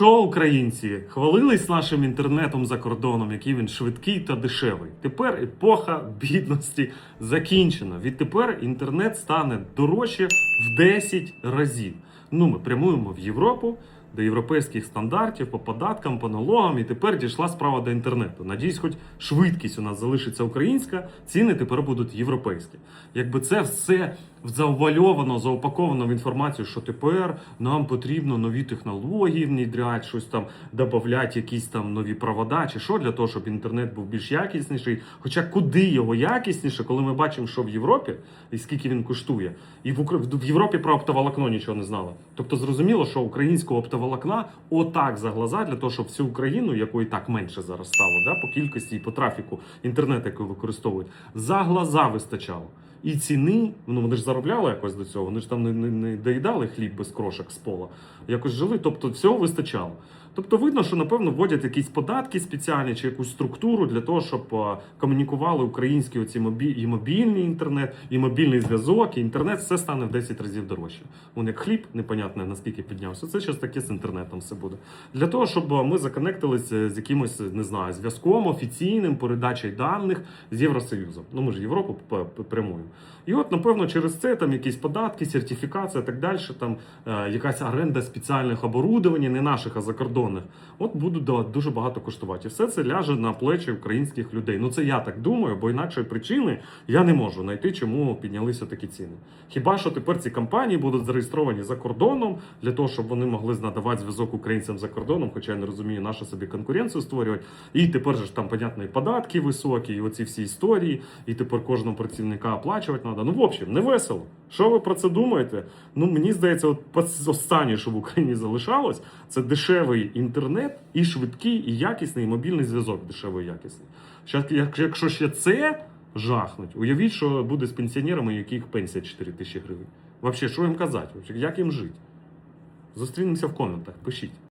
Що українці хвалились нашим інтернетом за кордоном, який він швидкий та дешевий. Тепер епоха бідності закінчена. Відтепер інтернет стане дорожче в 10 разів. Ну, ми прямуємо в Європу до європейських стандартів по податкам, по налогам, і тепер дійшла справа до інтернету. Надіюсь, хоч швидкість у нас залишиться українська, ціни тепер будуть європейські. Якби це все завуальовано, заупаковано в інформацію, що тепер нам потрібно нові технології внідряти, щось там додати, якісь там нові провода, чи що для того, щоб інтернет був більш якісніший. Хоча куди його якісніше, коли ми бачимо, що в Європі і скільки він коштує, і в Європі про оптоволокно нічого не знали. Тобто зрозуміло, що українського оптоволокна отак за глаза для того, щоб всю Україну, якої так менше зараз стало, да, по кількості і по трафіку інтернету, який використовують, за глаза вистачало. І ціни, ну вони ж заробляли якось до цього, вони ж там не, не, не доїдали хліб без крошок з пола, якось жили, тобто всього вистачало. Тобто видно, що напевно вводять якісь податки спеціальні чи якусь структуру для того, щоб е, комунікували українські оці мобі... і мобільний інтернет, і мобільний зв'язок, і інтернет все стане в 10 разів дорожче. Вон як хліб, непонятне наскільки піднявся. Це щось таке з інтернетом все буде. Для того, щоб е, ми законектилися з якимось, не знаю, зв'язком офіційним, передачею даних з Євросоюзом. Ну ми ж Європу прямуємо. І от, напевно, через це там якісь податки, сертифікація, так далі, там е, якась оренда спеціальних оборудовань, не наших, а закордонних. От будуть дуже багато коштувати. І все це ляже на плечі українських людей. Ну це я так думаю, бо інакшої причини я не можу знайти, чому піднялися такі ціни. Хіба що тепер ці компанії будуть зареєстровані за кордоном для того, щоб вони могли надавати зв'язок українцям за кордоном, хоча я не розумію, нашу собі конкуренцію створювати. І тепер же ж там, понятно, і податки високі, і оці всі історії, і тепер кожного працівника оплачувати треба. Ну, в общем, не весело. Що ви про це думаєте? Ну, мені здається, от останнє, що в Україні залишалось, це дешевий інтернет і швидкий, і якісний, і мобільний зв'язок дешевий і якісний. Якщо ще це жахнуть, уявіть, що буде з пенсіонерами, яких пенсія 4 тисячі гривень. Взагалі, що їм казати? Як їм жити? Зустрінемося в коментах, пишіть.